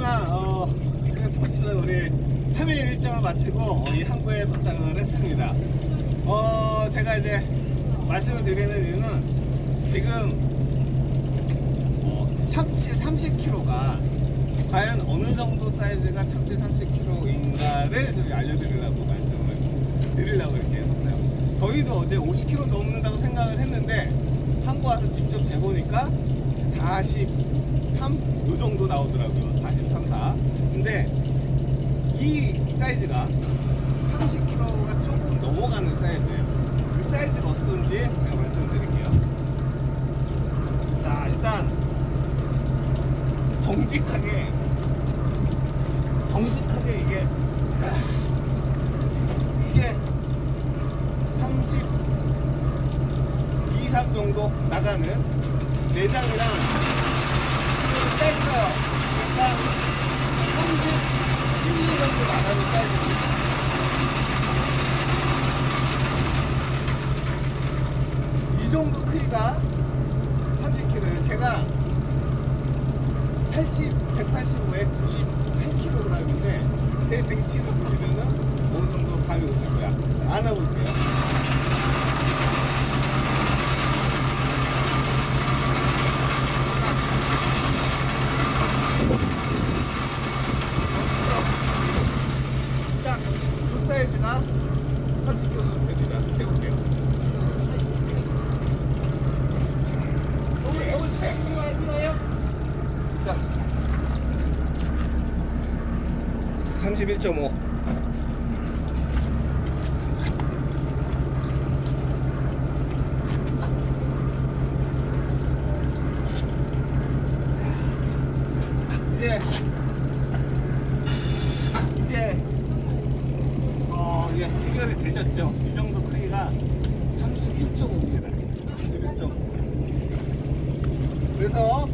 하지만 어, 벌써 우리 3일 일정을 마치고 어, 이 항구에 도착을 했습니다. 어, 제가 이제 말씀을 드리는 이유는 지금 어, 참치 30kg가 과연 어느 정도 사이즈가 참치 30kg인가를 좀 알려드리려고 말씀을 드리려고 이렇게 했어요. 저희도 어제 50kg 넘는다고 생각을 했는데 한국 와서 직접 재보니까 43? 요 정도 나오더라고요. 43, 4. 근데 이 사이즈가 30kg가 조금 넘어가는 사이즈예요. 그 사이즈가 어떤지 제가 말씀을 드릴게요. 자, 일단 정직하게 정직하게 이게 이게 30 2, 3 정도 나가는 내장이랑 이걸 뺐어요. 그러니까 30 1, 2 정도 나가는 사이즈입니다. 이 크기가 30kg예요. 제가 80, 185에 98kg인데 제 등치를 보시면은 어느 정도 감이 오실 거야. 안아볼게요. 딱, 그 사이즈가 30kg 정도 됩니다. 재볼게요. 자, 31.5. 이제 이제 어 이제 해결이 되셨죠? 이 정도 크기가 31.5입니다. 31.5. 그래서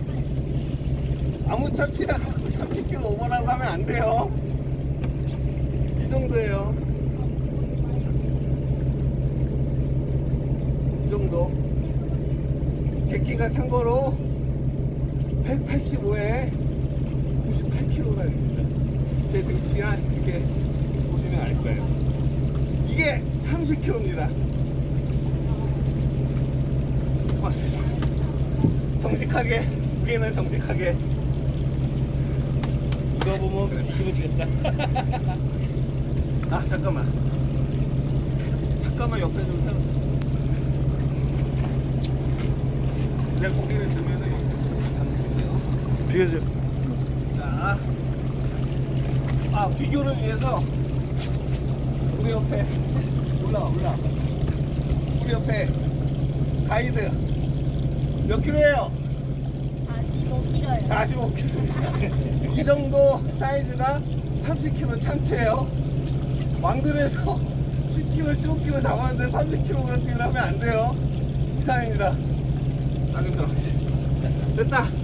아무 참치나 갖고 30kg 오버라고 하면 안 돼요. 이 정도예요. 이 정도. 제 키가 참고로 185에 98kg입니다. 제 등치가 이렇게 보시면 알 거예요. 이게 30kg입니다. 정직하게, 무게는 정직하게. 이거 보면 그래, 뒤집어지겠다. 아, 잠깐만. 잠깐만 옆에 좀 세워. 내 고기를 들면은. 비교적 자, 아 비교를 위해서 우리 옆에 올라와 올라. 우리 옆에 가이드 몇 킬로예요? 45kg요. 45kg. 이 정도 사이즈가 30kg 참치예요. 왕들에서 10kg, 15kg 잡았는데 30kg 하면 안 돼요. 이상입니다. 아, 그럼 됐다.